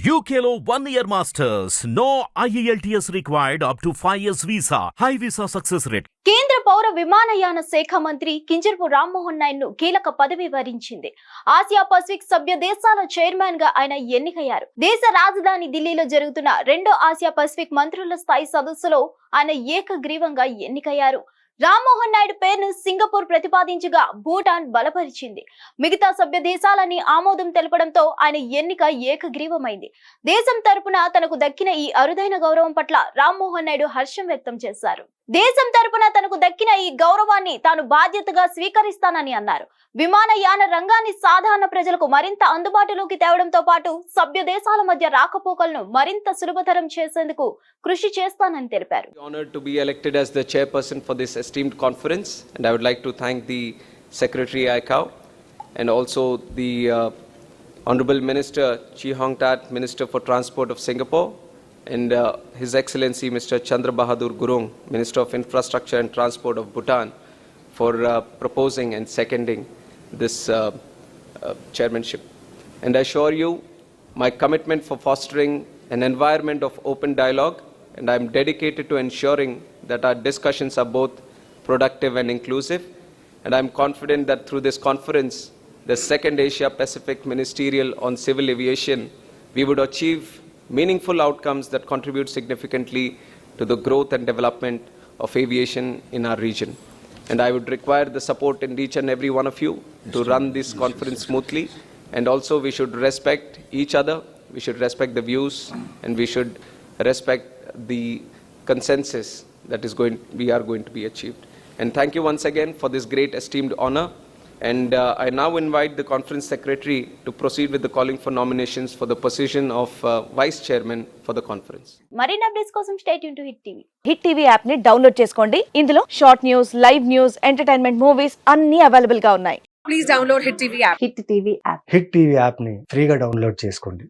యూకేలో one year masters no E IELTS required up to 5 years visa. High visa success rate. కేంద్ర పౌర విమానయాన శాఖ మంత్రి కింజర్పు రామ్మోహన్ నాయుడు కీలక పదవి వరించింది ఆసియా పసిఫిక్ సభ్య దేశాల చైర్మన్గా ఆయన ఎన్నికయ్యారు దేశ రాజధాని ఢిల్లీలో జరుగుతున్న రెండో ఆసియా పసిఫిక్ మంత్రుల స్థాయి సదస్సులో ఆయన ఏకగ్రీవంగా ఎన్నికయ్యారు రామ్మోహన్ నాయుడు పేరును సింగపూర్ ప్రతిపాదించగా భూటాన్ బలపరిచింది. మిగతా సభ్య దేశాలని ఆమోదం తెలపడంతో ఆయన ఎన్నిక ఏకగ్రీవమైంది. దేశం తరపున తనకు దక్కిన ఈ అరుదైన గౌరవం పట్ల రామ్మోహన్ నాయుడు హర్షం వ్యక్తం చేశారు. దేశం తరపున తనకు దక్కిన ఈ గౌరవాన్ని తాను బాధ్యతగా స్వీకరిస్తానని అన్నారు. విమానయాన రంగాన్ని సాధారణ ప్రజలకు మరింత అందుబాటులోకి తేవడంతో పాటు సభ్య దేశాల మధ్య రాకపోకలను మరింత సులభతరం చేసేందుకు కృషి చేస్తానని తెలిపారు. Esteemed conference, and I would like to thank the Secretary ICAO and also the uh, Honorable Minister Chi Hong Tat, Minister for Transport of Singapore, and uh, His Excellency Mr. Chandra Bahadur Gurung, Minister of Infrastructure and Transport of Bhutan, for uh, proposing and seconding this uh, uh, chairmanship. And I assure you my commitment for fostering an environment of open dialogue, and I am dedicated to ensuring that our discussions are both productive and inclusive. And I am confident that through this conference, the second Asia Pacific Ministerial on Civil Aviation, we would achieve meaningful outcomes that contribute significantly to the growth and development of aviation in our region. And I would require the support in each and every one of you to run this conference smoothly. And also, we should respect each other, we should respect the views, and we should respect the consensus that is going, we are going to be achieved. And thank you once again for this great esteemed honor. And uh, I now invite the conference secretary to proceed with the calling for nominations for the position of uh, vice chairman for the conference. మరిన్ని updates కోసం state to Hit TV Hit TV యాప్ని download చేసుకోండి ఇందులో short news live news entertainment movies అన్ని అవైలబుల్గా ఉన్నాయి please download Hit TV app. Hit TV app Hit TV యాప్ని ఫ్రీగా డౌన్లోడ్ చేసుకోండి